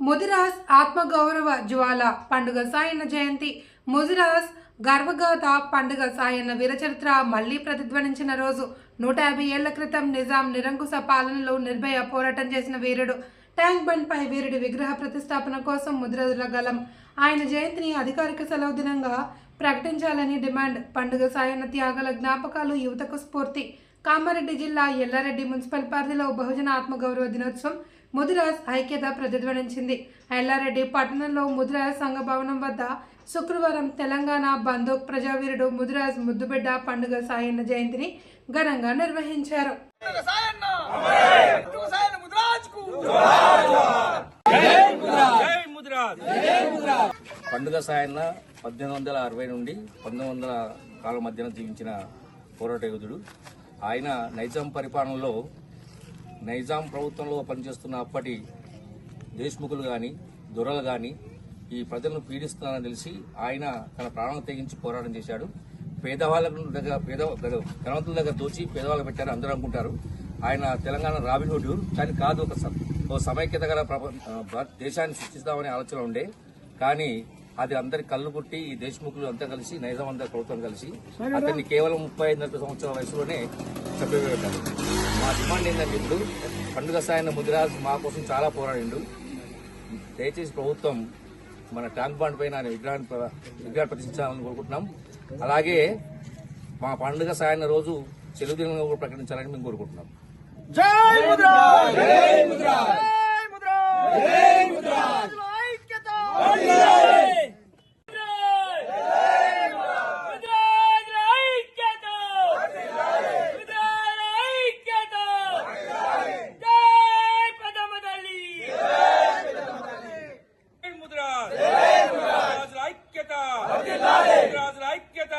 ముదిరాజ్ ఆత్మగౌరవ జ్వాల పండుగ సాయన్న జయంతి. ముదిరాజ్ గర్వగాథ పండుగ సాయన్న వీరచరిత్ర మళ్ళీ ప్రతిధ్వనించిన రోజు. నూట యాభై ఏళ్ళ క్రితం నిజాం నిరంకుశ పాలనలో నిర్భయ పోరాటం చేసిన వీరుడు. ట్యాంక్ బండ్ పై వీరుడి విగ్రహ ప్రతిష్టాపన కోసం ముదిరాజుల గలం ఆయన జయంతిని అధికారిక సెలవు దినంగా ప్రకటించాలని డిమాండ్. పండుగ సాయన్న త్యాగాల జ్ఞాపకాలు యువతకు స్ఫూర్తి. కామారెడ్డి జిల్లా ఎల్లారెడ్డి మున్సిపల్ పరిధిలో బహుజన ఆత్మగౌరవ దినోత్సవం ముదిరాజ్ ఐక్యత ప్రతిధ్వనించింది. ఎల్లారెడ్డి పట్టణంలో ముదిరాజ్ సంఘ భవనం వద్ద శుక్రవారం తెలంగాణ బంధు ప్రజావీరుడు ముదిరాజ్ ముద్దుబిడ్డ పండుగ సాయన్న జయంతిని ఘనంగా నిర్వహించారు. పండుగ సాయన్న! పండుగ సాయన్న ముద్రాజ్కు! జై ముద్రాజ్! పండుగ సాయన్న పద్దెనిమిది వందల అరవై నుండి పంతొమ్మిది వందల కాలం మధ్యన జీవించిన పోరాట యోధుడు. ఆయన నైజాం పరిపాలనలో నైజాం ప్రభుత్వంలో పనిచేస్తున్న అప్పటి దేశ్ముఖులు కానీ దొరలు కానీ ఈ ప్రజలను పీడిస్తున్నారని తెలిసి ఆయన తన ప్రాణం తెగించి పోరాటం చేశాడు. పేదవాళ్ళకు దగ్గర పేద ధనవంతుల దగ్గర దోచి పేదవాళ్ళకు పెట్టారు అందరూ అనుకుంటారు. ఆయన తెలంగాణ రాబిన్ హుడ్ కానీ కాదు ఒక ఒక సమైక్యత గల దేశాన్ని సృష్టిస్తామనే ఆలోచన ఉండే. కానీ అది అందరి కళ్ళు పుట్టి ఈ దేశముఖులు అంతా కలిసి నైజాం అంతా ప్రభుత్వం కలిసి అతన్ని కేవలం ముప్పై ఐదు నలభై సంవత్సరాల వయసులోనే చంపివేయబడ్డారు మా డిమాండ్ ఏంటంటే ఇప్పుడు పండుగ సాయన ముదిరాజ్ మా కోసం చాలా పోరాడిండు. దయచేసి ప్రభుత్వం మన ట్యాంక్ బాండ్ పైన విగ్రహాన్ని ప్ర- విగ్రహాన్ని ప్రతిష్ఠించాలని కోరుకుంటున్నాం. అలాగే మా పండుగ సాయన రోజు సెలవు దినంగా కూడా ప్రకటించాలని మేము కోరుకుంటున్నాం. జై ముద్రాజ్ జై ముద్రాజ్ జై ముద్రాజ్ జై ముద్రాజ్ ఐక్యత జై ముద్రాజ్ జై ముద్రాజ్ ఐక్యత. ఐక్యత.